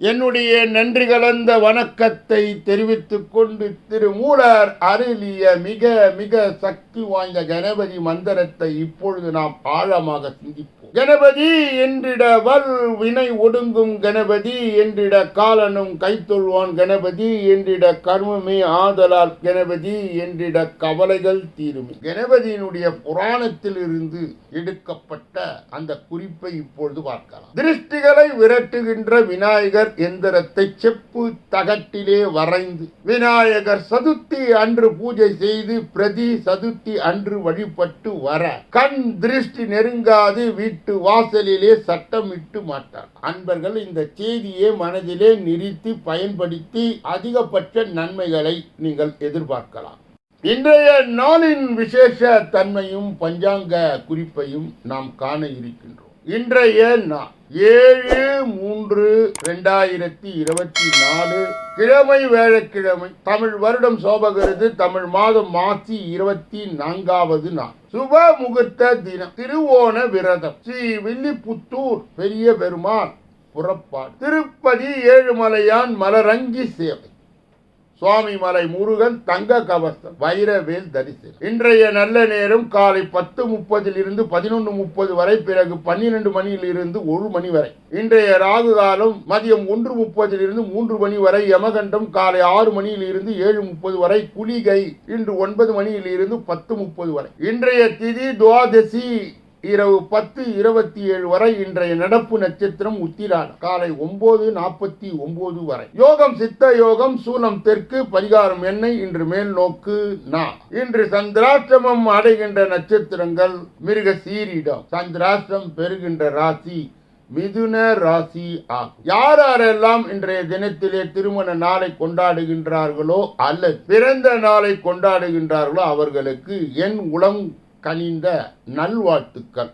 என்னுடைய நன்றி கலந்த வணக்கத்தை தெரிவித்துக் கொண்டு திரு மூலர் அருளிய மிக மிக சக்தி வாய்ந்த கணபதி மந்திரத்தை இப்பொழுது நாம் ஆழமாக சிந்திப்போம். கணபதி என்றிட வல் வினை ஒடுங்கும் கணபதி என்றிட காலனும் கைத்தொள்வான் கணபதி என்றிட கர்மமே ஆதலால் கணபதி என்றிட கவலைகள் தீரும். கணபதியினுடைய புராணத்தில் இருந்து எடுக்கப்பட்ட அந்த குறிப்பை இப்பொழுது பார்க்கலாம். திருஷ்டிகளை விரட்டுகின்ற விநாயகர் எந்திரத்தை செப்பு தகட்டிலே வரைந்து விநாயகர் சதுர்த்தி அன்று பூஜை செய்து பிரதி சதுர்த்தி அன்று வழிபட்டு வர கண் திருஷ்டி நெருங்காது வீட்டு வாசலிலே சட்டமிட்டு மாட்டார். அன்பர்கள் இந்த செய்தியை மனதிலே நிறுத்தி பயன்படுத்தி அதிகபட்ச நன்மைகளை நீங்கள் எதிர்பார்க்கலாம். இன்றைய நாளின் விசேஷ தன்மையும் பஞ்சாங்க குறிப்பையும் நாம் காண இருக்கின்றோம். இன்றைய நாள் ஏழு மூன்று ரெண்டாயிரத்தி இருபத்தி நாலு கிழமை வேழக்கிழமை தமிழ் வருடம் சோபகிறது தமிழ் மாதம் மாசி இருபத்தி நான்காவது நாள். சுப முகூர்த்த தினம். திருவோண விரதம். ஸ்ரீ வில்லிபுத்தூர் பெரிய பெருமாள் புறப்பாடு. திருப்பதி ஏழுமலையான் மலரங்கி சேவை. சுவாமி மலை முருகன் தங்க கவசம் வைரவேல் தரிசனம். இன்றைய நல்ல நேரம் காலை பத்து முப்பதில் இருந்து பதினொன்று முப்பது வரை பிறகு பன்னிரண்டு மணியில் இருந்து ஒரு மணி வரை. இன்றைய ராகு காலம் மதியம் ஒன்று முப்பதில் இருந்து மூன்று மணி வரை யமகண்டம் காலை ஆறு மணியில் இருந்து ஏழு முப்பது வரை குளிகை இன்று ஒன்பது மணியில் இருந்து பத்து முப்பது வரை. இன்றைய திதி துவாதசி. இரவு பத்து இருபத்தி ஏழு வரை இன்றைய நடப்பு நட்சத்திரம் உத்திராடம். காலை ஒன்பது நாற்பத்தி ஒன்பது வரை. யோகம் சித்த யோகம் சூலம் தெற்கு பரிகாரம் எண்ணெய் இன்று மேல் நோக்கு நா. இன்று சந்திராஷ்டமம் அடைகின்ற நட்சத்திரங்கள் மிருக சீரிடம். சந்திராஷ்டம் பெறுகின்ற ராசி மிதுன ராசி ஆகும். யார் யாரெல்லாம் இன்றைய தினத்திலே திருமண நாளை கொண்டாடுகின்றார்களோ அல்லது பிறந்த நாளை கொண்டாடுகின்றார்களோ அவர்களுக்கு என் உளம் கனிந்த நல்வாழ்த்துக்கள்.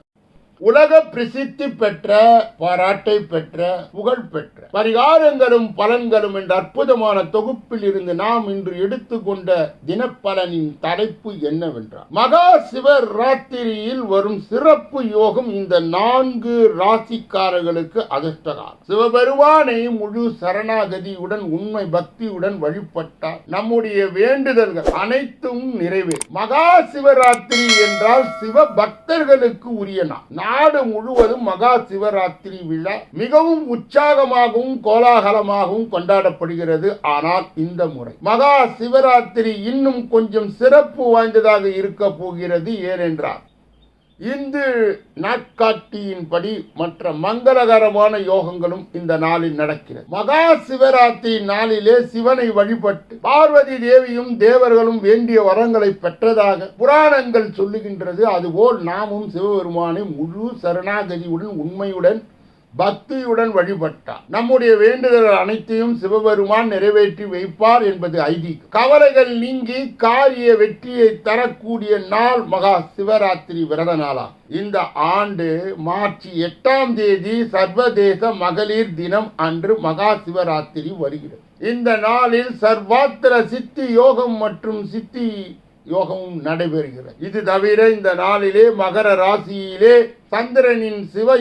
உலக பிரசித்தி பெற்ற பாராட்டை பெற்ற புகழ் பெற்ற பரிகாரங்களும் பலன்களும் என்ற அற்புதமான தொகுப்பில் இருந்து நாம் இன்று எடுத்துக்கொண்ட தினப்பலனின் தலைப்பு என்னவென்றால் மகா சிவராத்திரியில் வரும் சிறப்பு யோகம் இந்த நான்கு ராசிக்காரர்களுக்கு அதிர்ஷ்டகாலம் சிவபெருமானை முழு சரணாகதியுடன் உண்மை பக்தியுடன் வழிபட்டால் நம்முடைய வேண்டுதல்கள் அனைத்தும் நிறைவேறும். மகா சிவராத்திரி என்றால் சிவ பக்தர்களுக்கு உரிய நாள். நாடு முழுவதும் மகா சிவராத்திரி விழா மிகவும் உற்சாகமாகவும் கோலாகலமாகவும் கொண்டாடப்படுகிறது. ஆனால் இந்த முறை மகா சிவராத்திரி இன்னும் கொஞ்சம் சிறப்பு வாய்ந்ததாக இருக்க போகிறது. ஏனென்றால் இந்து நாட்காட்டியின்படி மற்ற மங்களகரமான யோகங்களும் இந்த நாளில் நடக்கிறது. மகா சிவராத்திரி நாளிலே சிவனை வழிபட்டு பார்வதி தேவியும் தேவர்களும் வேண்டிய வரங்களை பெற்றதாக புராணங்கள் சொல்லுகின்றது. அதுபோல் நாமும் சிவபெருமானை முழு சரணாகதியுடன் உண்மையுடன் பக்தியுடன் வழிபட்டார். நம்முடைய வேண்டுதல்கள் அனைத்தையும் சிவபெருமான் நிறைவேற்றி வைப்பார் என்பது ஐதீகம். கவலைகள் நீங்கி காரிய வெற்றியை தரக்கூடிய நாள் மகா சிவராத்திரி விரத நாளா இந்த ஆண்டு மார்ச் எட்டாம் தேதி சர்வதேச மகளிர் தினம் அன்று மகா சிவராத்திரி வருகிறது. இந்த நாளில் சர்வாத்திர சித்தி யோகம் மற்றும் சித்தி யோகமும் நடைபெறுகிறது. இது தவிர இந்த நாளிலே மகர ராசியிலே சந்திரனின் சிவ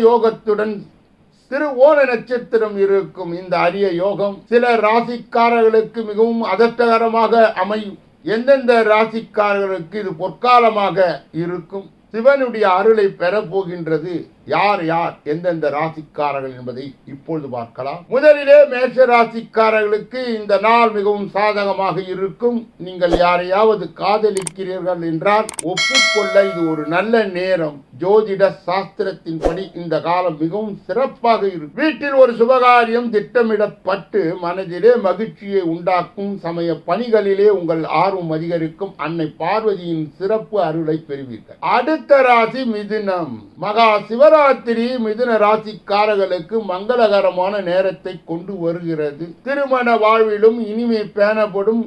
திருவோண ஓண நட்சத்திரம் இருக்கும் இந்த அரிய யோகம் சில ராசிக்காரர்களுக்கு மிகவும் அதட்டகரமாக அமையும். எந்தெந்த ராசிக்காரர்களுக்கு இது பொற்காலமாக இருக்கும்? சிவனுடைய அருளை பெறப்போகின்றது. யார் யார் எந்தெந்த ராசிக்காரர்கள் என்பதை இப்பொழுது பார்க்கலாம். முதலிலே மேஷ ராசிக்காரர்களுக்கு இந்த நாள் மிகவும் சாதகமாக இருக்கும். நீங்கள் யாரையாவது காதலிக்கிறீர்கள் என்றால் ஒப்புக்கொள்ள இது ஒரு நல்ல நேரம். ஜோதிட சாஸ்திரத்தின்படி இந்த காலம் மிகவும் சிறப்பாக இருக்கும். வீட்டில் ஒரு சுபகாரியம் திட்டமிடப்பட்டு மனதிலே மகிழ்ச்சியை உண்டாக்கும் சமய பணிகளிலே உங்கள் ஆர்வம் அதிகரிக்கும். அன்னை பார்வதியின் சிறப்பு அருளை பெறுவீர்கள். அடுத்த ராசி மிதுனம். மகா நவராத்திரி மிதுன ராசிக்காரர்களுக்கு மங்களகரமான நேரத்தை கொண்டு வருகிறது. திருமண வாழ்விலும் இனிமை பேணப்படும்.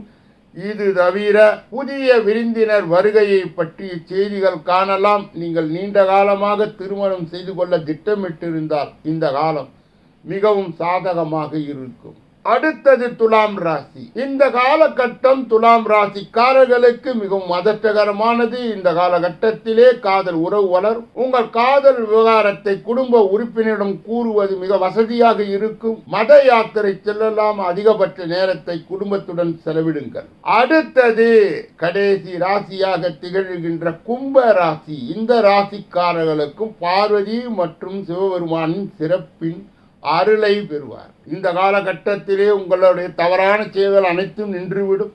இது தவிர புதிய விருந்தினர் வருகையை பற்றிய செய்திகள் காணலாம். நீங்கள் நீண்ட காலமாக திருமணம் செய்து கொள்ள திட்டமிட்டிருந்தால் இந்த காலம் மிகவும் சாதகமாக இருக்கும். அடுத்தது துலாம் ராசி. இந்த காலகட்டம் துலாம் ராசிக்காரர்களுக்கு மிகவும் மதற்றகரமானது இந்த காலகட்டத்திலே காதல் உறவு வளரும். உங்கள் காதல் விவகாரத்தை குடும்ப உறுப்பினரிடம் கூறுவது மிக வசதியாக இருக்கும். மத யாத்திரை செல்லலாம். அதிகபட்ச நேரத்தை குடும்பத்துடன் செலவிடுங்கள். அடுத்தது கடைசி ராசியாக திகழ்கின்ற கும்ப ராசி. இந்த ராசிக்காரர்களுக்கும் பார்வதி மற்றும் சிவபெருமானின் சிறப்பின் அருளை பெறுவார். இந்த காலகட்டத்திலே உங்களுடைய தவறான செயல்கள் அனைத்தும் நின்றுவிடும்.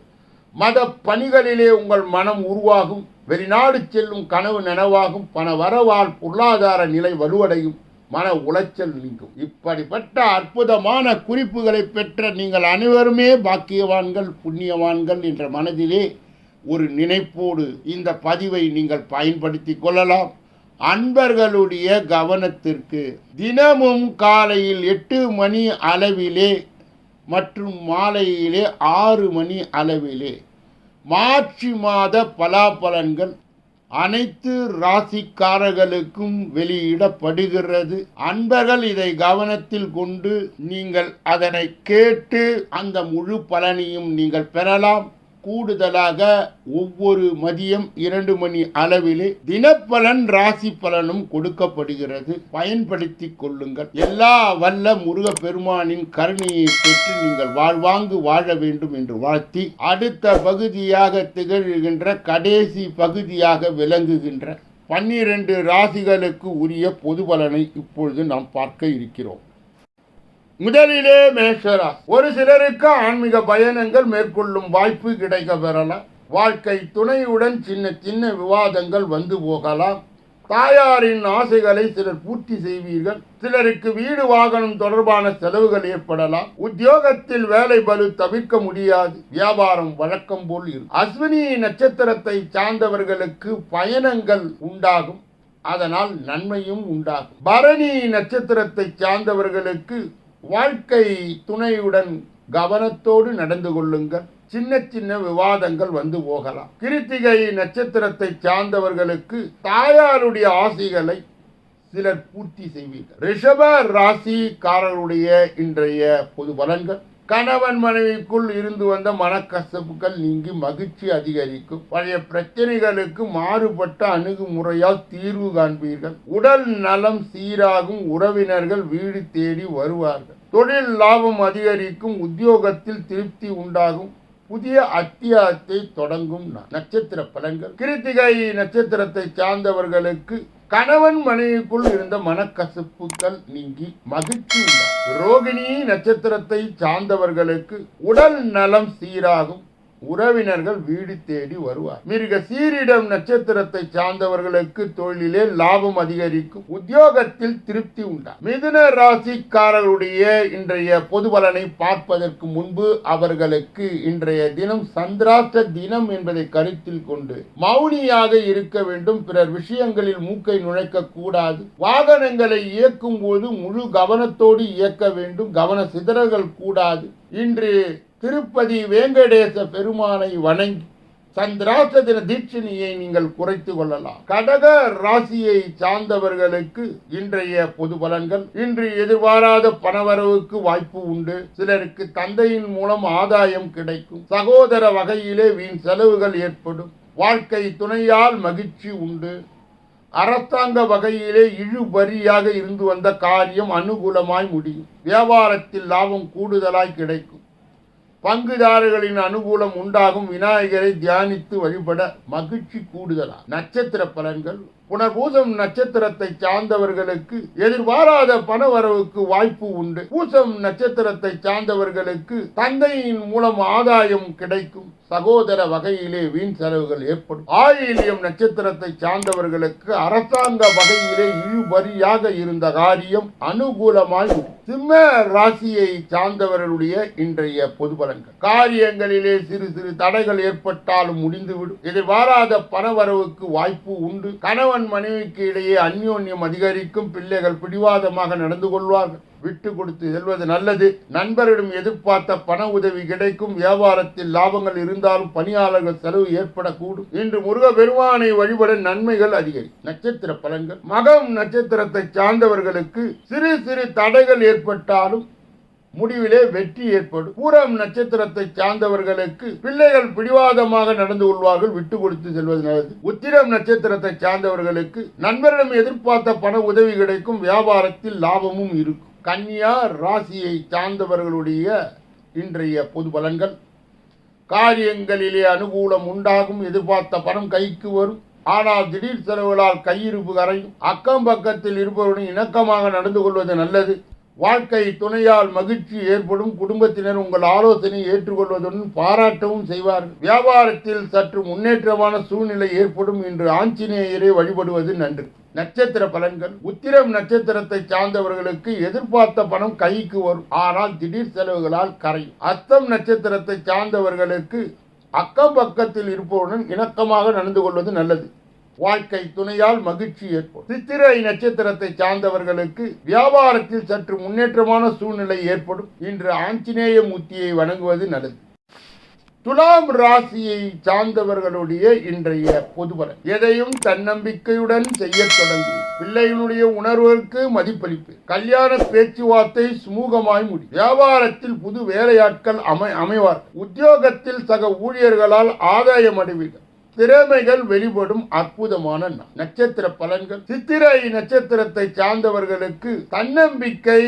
மத பணிகளிலே உங்கள் மனம் உருவாகும். வெளிநாடு செல்லும் கனவு நனவாகும். பண வரவால் பொருளாதார நிலை வலுவடையும். மன உளைச்சல் நீங்கும். இப்படிப்பட்ட அற்புதமான குறிப்புகளை பெற்ற நீங்கள் அனைவருமே பாக்கியவான்கள் புண்ணியவான்கள் என்ற மனதிலே ஒரு நினைப்போடு இந்த பதிவை நீங்கள் பயன்படுத்தி கொள்ளலாம். அன்பர்களுடைய கவனத்திற்கு தினமும் காலையில் எட்டு மணி அளவிலே மற்றும் மாலையிலே ஆறு மணி அளவிலே மார்ச் மாத பலாபலன்கள் அனைத்து ராசிக்காரர்களுக்கும் வெளியிடப்படுகிறது. அன்பர்கள் இதை கவனத்தில் கொண்டு நீங்கள் அதனை கேட்டு அந்த முழு பலனையும் நீங்கள் பெறலாம். கூடுதலாக ஒவ்வொரு மதியம் இரண்டு மணி அளவிலே தினப்பலன் ராசி பலனும் கொடுக்கப்படுகிறது. பயன்படுத்தி கொள்ளுங்கள். எல்லா வல்ல முருக பெருமானின் கருணையை பெற்று நீங்கள் வாழ்வாங்கு வாழ வேண்டும் என்று வாழ்த்தி அடுத்த பகுதியாக திகழ்கின்ற கடைசி பகுதியாக விளங்குகின்ற பன்னிரண்டு ராசிகளுக்கு உரிய பொது பலனை இப்பொழுது நாம் பார்க்க இருக்கிறோம். முதலிலே மேஷரா. ஒரு சிலருக்கு ஆன்மீக பயணங்கள் மேற்கொள்ளும் வாய்ப்பு கிடைக்க பெறலாம் வாழ்க்கை துணையுடன் சின்ன சின்ன விவாதங்கள் வந்து போகலாம். தாயாரின் ஆசைகளை சிலர் பூர்த்தி செய்வீர்கள். சிலருக்கு வீடு வாகனம் தொடர்பான செலவுகள் ஏற்படலாம். உத்தியோகத்தில் வேலை பலு தவிர்க்க முடியாது. வியாபாரம் வழக்கம் போல் இருக்கும் அஸ்வினி நட்சத்திரத்தை சார்ந்தவர்களுக்கு பயணங்கள் உண்டாகும். அதனால் நன்மையும் உண்டாகும். பரணி நட்சத்திரத்தை சார்ந்தவர்களுக்கு வாழ்க்கை துணையுடன் கவனத்தோடு நடந்து கொள்ளுங்கள். சின்ன சின்ன விவாதங்கள் வந்து போகலாம். கிருத்திகை நட்சத்திரத்தை சார்ந்தவர்களுக்கு தாயாருடைய ஆசைகளை சிலர் பூர்த்தி செய்வீர்கள். ரிஷப ராசிக்காரருடைய இன்றைய பொது பலன்கள். கணவன் மனைவிக்குள் இருந்து வந்த மனக்கசப்புகள் நீங்கி மகிழ்ச்சி அதிகரிக்கும். பழைய பிரச்சனைகளுக்கு மாறுபட்ட அணுகுமுறையால் தீர்வு காண்பீர்கள். உடல் நலம் சீராகும் உறவினர்கள் வீடு தேடி வருவார்கள். தொழில் லாபம் அதிகரிக்கும் உத்தியோகத்தில் திருப்தி உண்டாகும். புதிய அத்தியாயத்தை தொடங்கும் நட்சத்திர பலன்கள். கிருத்திகை நட்சத்திரத்தை சார்ந்தவர்களுக்கு கணவன் மனைவிக்குள் இருந்த மனக்கசப்புகள் நீங்கி மகிழ்ச்சி உண்டாகும். ரோகிணி நட்சத்திரத்தை சார்ந்தவர்களுக்கு உடல் நலம் சீராகும். உறவினர்கள் வீடு தேடி வருவார். மிருக சீரிடம் நட்சத்திரத்தை சார்ந்தவர்களுக்கு தொழிலிலே லாபம் அதிகரிக்கும். உத்தியோகத்தில் திருப்தி உண்டா மிதுன ராசிக்காரருடைய இன்றைய பொது பலனை பார்ப்பதற்கு முன்பு அவர்களுக்கு இன்றைய தினம் சந்திராஷ்ட தினம் என்பதை கருத்தில் கொண்டு மௌனியாக இருக்க வேண்டும். பிறர் விஷயங்களில் மூக்கை நுழைக்க கூடாது. வாகனங்களை இயக்கும் போது முழு கவனத்தோடு இயக்க வேண்டும். கவன சிதறல்கள் கூடாது. இன்று திருப்பதி வேங்கடேச பெருமானை வணங்கி சந்திராச தின தீட்சணியை நீங்கள் குறைத்து கொள்ளலாம். கடக ராசியை சார்ந்தவர்களுக்கு இன்றைய பொது பலன்கள். இன்று எதிர்பாராத பணவரவுக்கு வாய்ப்பு உண்டு. சிலருக்கு தந்தையின் மூலம் ஆதாயம் கிடைக்கும். சகோதர வகையிலே வீண் செலவுகள் ஏற்படும். வாழ்க்கை துணையால் மகிழ்ச்சி உண்டு. அரசாங்க வகையிலே இழுபறியாக இருந்து வந்த காரியம் அனுகூலமாய் முடியும். வியாபாரத்தில் லாபம் கூடுதலாய் கிடைக்கும். பங்குதாரர்களின் அனுகூலம் உண்டாகும் விநாயகரை தியானித்து வழிபட மகிழ்ச்சி கூடுதலா நட்சத்திர பலன்கள் புனர்பூசம் நட்சத்திரத்தை சார்ந்தவர்களுக்கு எதிர்பாராத பணவரவுக்கு வாய்ப்பு உண்டு. பூசம் நட்சத்திரத்தை சார்ந்தவர்களுக்கு தந்தையின் மூலம் ஆதாயம் கிடைக்கும். சகோதர வகையிலே வீண் செலவுகள் ஏற்படும். ஆயிலியம் நட்சத்திரத்தை சார்ந்தவர்களுக்கு அரசாங்க வகையிலே இழுபறியாக இருந்த காரியம் அனுகூலமாய் சிம்ம ராசியை சார்ந்தவர்களுடைய இன்றைய பொது பலன்கள். காரியங்களிலே சிறு சிறு தடைகள் ஏற்பட்டாலும் முடிந்துவிடும். எதிர்பாராத பணவரவுக்கு வாய்ப்பு உண்டு. கணவன் மனைவிக்கு இடையே அந்யோன்யம் அதிகரிக்கும் பிள்ளைகள் பிடிவாதமாக நடந்து கொள்வார்கள். விட்டு கொடுத்து செல்வது நல்லது. நண்பரிடம் எதிர்பார்த்த பண உதவி கிடைக்கும். வியாபாரத்தில் லாபங்கள் இருந்தாலும் பணியாளர்கள் செலவு ஏற்படக்கூடும். இன்று முருக பெருமானை வழிபட நன்மைகள் அதிகரிக்கும் நட்சத்திர பலன்கள். மகம் நட்சத்திரத்தை சார்ந்தவர்களுக்கு சிறு சிறு தடைகள் ஏற்பட்டாலும் முடிவிலே வெற்றி ஏற்படும். பூரம் நட்சத்திரத்தை சார்ந்தவர்களுக்கு பிள்ளைகள் பிடிவாதமாக நடந்து கொள்வார்கள் விட்டு கொடுத்து செல்வது நல்லது. உத்திரம் நட்சத்திரத்தை சார்ந்தவர்களுக்கு நண்பரிடம் எதிர்பார்த்த பண உதவி கிடைக்கும் வியாபாரத்தில் லாபமும் இருக்கும். கன்னியா ராசியை சார்ந்தவர்களுடைய இன்றைய பொது பலன்கள். காரியங்களிலே அனுகூலம் உண்டாகும் எதிர்பார்த்த பணம் கைக்கு வரும். ஆனால் திடீர் செலவுகளால் கையிருப்பு கரையும். அக்கம் பக்கத்தில் இருப்பவருடன் இணக்கமாக நடந்து கொள்வது நல்லது. வாழ்க்கை துணையால் மகிழ்ச்சி ஏற்படும். குடும்பத்தினர் உங்கள் ஆலோசனை ஏற்றுக்கொள்வதுடன் பாராட்டவும் செய்வார். வியாபாரத்தில் சற்று முன்னேற்றமான சூழ்நிலை ஏற்படும். என்று ஆஞ்சநேயரை வழிபடுவது நன்று. நட்சத்திர பலன்கள். உத்திரம் நட்சத்திரத்தை சார்ந்தவர்களுக்கு எதிர்பார்த்த பணம் கைக்கு வரும். ஆனால் திடீர் செலவுகளால் கரையும். அஸ்தம் நட்சத்திரத்தை சார்ந்தவர்களுக்கு அக்கம் பக்கத்தில் இருப்பவுடன் இணக்கமாக நடந்து கொள்வது நல்லது. வாழ்க்கை துணையால் மகிழ்ச்சி ஏற்படும். சித்திரை நட்சத்திரத்தை சார்ந்தவர்களுக்கு வியாபாரத்தில் சற்று முன்னேற்றமான சூழ்நிலை ஏற்படும். இன்று ஆஞ்சநேய மூர்த்தியை வணங்குவது நல்லது. துலாம் ராசியை சார்ந்தவர்களுடைய இன்றைய பொதுபலன். எதையும் தன்னம்பிக்கையுடன் செய்யத் தொடங்கி. பிள்ளைகளுடைய உணர்வுக்கு மதிப்பளிப்பு. கல்யாண பேச்சுவார்த்தை சுமூகமாய் முடியும். வியாபாரத்தில் புது வேலையாட்கள் அமை அமைவார் உத்தியோகத்தில் சக ஊழியர்களால் ஆதாயம் அடைவீர்கள் திறமைகள் வெளிப்படும் அற்புதமான நட்சத்திர பலன்கள். சித்திரை நட்சத்திரத்தை சார்ந்தவர்களுக்கு தன்னம்பிக்கை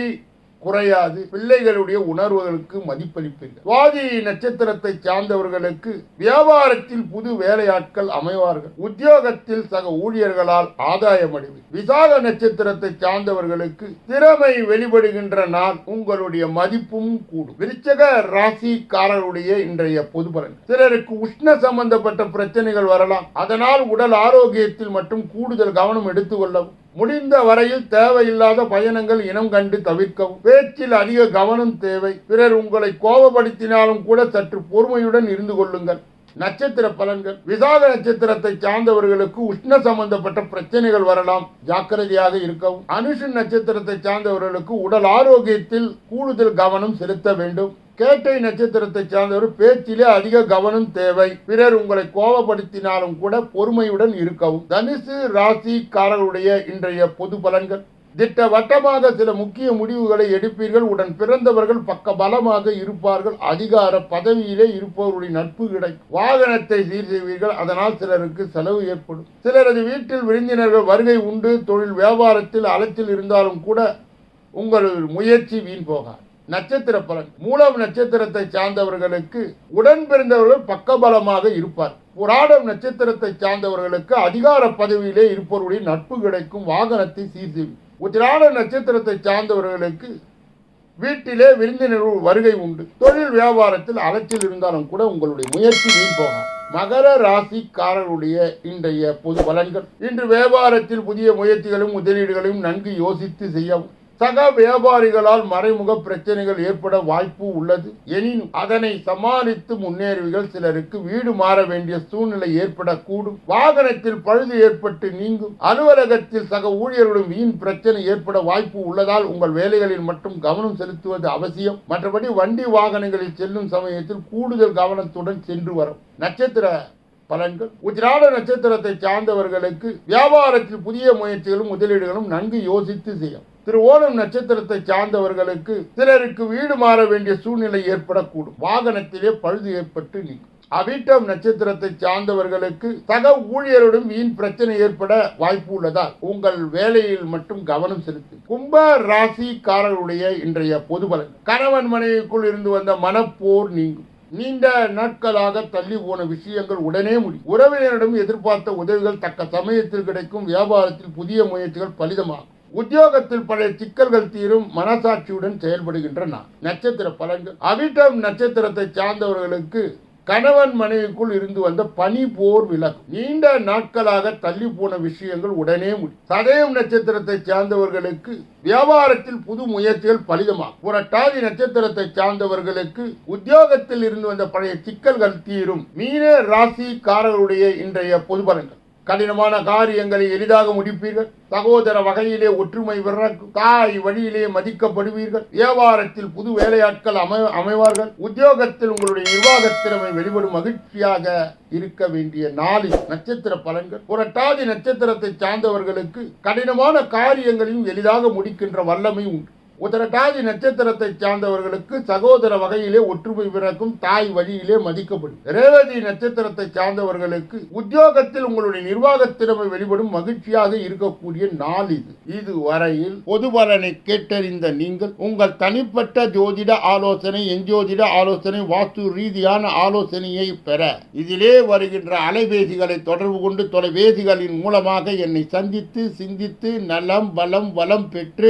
குறையாது. பிள்ளைகளுடைய உணர்வுகளுக்கு மதிப்பளிப்பில்லை. சுவாதி நட்சத்திரத்தை சார்ந்தவர்களுக்கு வியாபாரத்தில் புது வேலையாட்கள் அமைவார்கள். உத்தியோகத்தில் சக ஊழியர்களால் ஆதாயம் அடைவு விசாக நட்சத்திரத்தை சார்ந்தவர்களுக்கு திறமை வெளிப்படுகின்ற நாள் உங்களுடைய மதிப்பும் கூடும். விருச்சக ராசிக்காரருடைய இன்றைய பொது பலன். சிலருக்கு உஷ்ண சம்பந்தப்பட்ட பிரச்சனைகள் வரலாம். அதனால் உடல் ஆரோக்கியத்தில் மட்டும் கூடுதல் கவனம் எடுத்துக்கொள்ளவும் முடிந்த வரையில் தேவையில்லாத பயணங்கள் இனம் கண்டு தவிர்க்கவும். பேச்சில் அதிக கவனம் தேவை. பிறர் உங்களை கோபப்படுத்தினாலும் கூட சற்று பொறுமையுடன் இருந்து கொள்ளுங்கள். நட்சத்திர பலன்கள். விசாக நட்சத்திரத்தை சார்ந்தவர்களுக்கு உஷ்ண சம்பந்தப்பட்ட பிரச்சனைகள் வரலாம். ஜாக்கிரதையாக இருக்கவும். அனுஷன் நட்சத்திரத்தை சார்ந்தவர்களுக்கு உடல் ஆரோக்கியத்தில் கூடுதல் கவனம் செலுத்த வேண்டும். கேட்டை நட்சத்திரத்தை சார்ந்தவர் பேச்சிலே அதிக கவனம் தேவை. பிறர் உங்களை கோபப்படுத்தினாலும் கூட பொறுமையுடன் இருக்கவும். தனுசு ராசிக்காரர்களுடைய இன்றைய பொது பலன்கள். திட்டவட்டமாக சில முக்கிய முடிவுகளை எடுப்பீர்கள். உடன் பிறந்தவர்கள் பக்க பலமாக இருப்பார்கள். அதிகார பதவியிலே இருப்பவருடைய நட்பு கிடைக்கும். வாகனத்தை சீர் செய்வீர்கள். அதனால் சிலருக்கு செலவு ஏற்படும். சிலரது வீட்டில் விருந்தினர்கள் வருகை உண்டு. தொழில் வியாபாரத்தில் அலைச்சல் இருந்தாலும் கூட உங்கள் முயற்சி வீண் போகாது. நட்சத்திர பலன் மூலம் நட்சத்திரத்தை சார்ந்தவர்களுக்கு உடன் பிறந்தவர்கள் பக்கபலமாக இருப்பார். புராடம் நட்சத்திரத்தை சார்ந்தவர்களுக்கு அதிகார பதவியிலே இருப்பவருடைய நட்பு கிடைக்கும் வாகனத்தை சீர்திருவி உத்திராட நட்சத்திரத்தை சார்ந்தவர்களுக்கு வீட்டிலே விருந்தினர் வருகை உண்டு. தொழில் வியாபாரத்தில் அலைச்சல் இருந்தாலும் கூட உங்களுடைய முயற்சி வீண் போகும் மகர ராசிக்காரருடைய இன்றைய பொது பலன்கள். இன்று வியாபாரத்தில் புதிய முயற்சிகளும் முதலீடுகளையும் நன்கு யோசித்து செய்யவும். சக வியாபாரிகளால் மறைமுக பிரச்சனைகள் ஏற்பட வாய்ப்பு உள்ளது. எனினும் அதனை சமாளித்து முன்னேறுவீர்கள். சிலருக்கு வீடு மாற வேண்டிய சூழ்நிலை ஏற்படக்கூடும். வாகனத்தில் பழுது ஏற்பட்டு நீங்கும். அலுவலகத்தில் சக ஊழியர்களும் வீண் பிரச்சனை ஏற்பட வாய்ப்பு உள்ளதால் உங்கள் வேலைகளில் மட்டும் கவனம் செலுத்துவது அவசியம். மற்றபடி வண்டி வாகனங்களில் செல்லும் சமயத்தில் கூடுதல் கவனத்துடன் சென்று வரும். நட்சத்திர பலன்கள். உத்திராட நட்சத்திரத்தை சார்ந்தவர்களுக்கு வியாபாரத்தில் புதிய முயற்சிகளும் முதலீடுகளும் நன்கு யோசித்து செய்யும் திரு ஓணம் நட்சத்திரத்தை சார்ந்தவர்களுக்கு சிலருக்கு வீடு மாற வேண்டிய சூழ்நிலை ஏற்படக்கூடும். வாகனத்திலே பழுது ஏற்பட்டு நிற்கும். அவிட்டம் நட்சத்திரத்தை சார்ந்தவர்களுக்கு சக ஊழியருடன் வீண் பிரச்சனை ஏற்பட வாய்ப்பு உள்ளதால் உங்கள் வேலையில் மட்டும் கவனம் செலுத்து. கும்ப ராசிக்காரருடைய இன்றைய பொது பலன். கணவன் மனைவிக்குள் இருந்து வந்த மனப்போர் நீங்கும். நீண்ட நாட்களாக தள்ளி போன விஷயங்கள் உடனே முடியும். உறவினரிடம் எதிர்பார்த்த உதவிகள் தக்க சமயத்தில் கிடைக்கும். வியாபாரத்தில் புதிய முயற்சிகள் பலிதமாகும். உத்தியோகத்தில் பழைய சிக்கல்கள் தீரும் மனசாட்சியுடன் செயல்படுகின்ற நான் நட்சத்திர பலன்கள். அவிட்டம் நட்சத்திரத்தை சார்ந்தவர்களுக்கு கணவன் மனைவிக்குள் இருந்து வந்த பனி போர் விலகும் நீண்ட நாட்களாக தள்ளி போன விஷயங்கள் உடனே முடியும் சதயம் நட்சத்திரத்தை சார்ந்தவர்களுக்கு வியாபாரத்தில் புது முயற்சிகள் பலிதமாகும். புரட்டாதி நட்சத்திரத்தை சார்ந்தவர்களுக்கு உத்தியோகத்தில் இருந்து வந்த பழைய சிக்கல்கள் தீரும். மீன ராசிக்காரர்களுடைய இன்றைய பொது பலன்கள். கடினமான காரியங்களை எளிதாக முடிப்பீர்கள். சகோதர வகையிலே ஒற்றுமை பிறக்கும். தாய் வழியிலே மதிக்கப்படுவீர்கள். வியாபாரத்தில் புது வேலையாட்கள் அமை அமைவார்கள். உத்தியோகத்தில் உங்களுடைய நிர்வாகத்திறமை வெளிப்படும் மகிழ்ச்சியாக இருக்க வேண்டிய நாளில் நட்சத்திர பலன்கள். புரட்டாதி நட்சத்திரத்தை சார்ந்தவர்களுக்கு கடினமான காரியங்களையும் எளிதாக முடிக்கின்ற வல்லமை உண்டு. உத்தரட்டாதி நட்சத்திரத்தை சார்ந்தவர்களுக்கு சகோதர வகையிலே ஒற்றுமை பிறக்கும் தாய் வழியிலே மதிக்கப்படும். ரேவதி நட்சத்திரத்தை சார்ந்தவர்களுக்கு உத்தியோகத்தில் உங்களுடைய நிர்வாக திறமை வெளிப்படும் மகிழ்ச்சியாக இருக்கக்கூடிய நாள் இது. இது வரையில் பொது பலனை கேட்டறிந்த நீங்கள் உங்கள் தனிப்பட்ட ஜோதிட ஆலோசனை எஞ்சோதிட ஆலோசனை வாஸ்து ரீதியான ஆலோசனையை பெற. இதிலே வருகின்ற அலைபேசிகளை தொடர்பு கொண்டு தொலைபேசிகளின் மூலமாக என்னை சந்தித்து சிந்தித்து நலம் பலம் வளம் பெற்று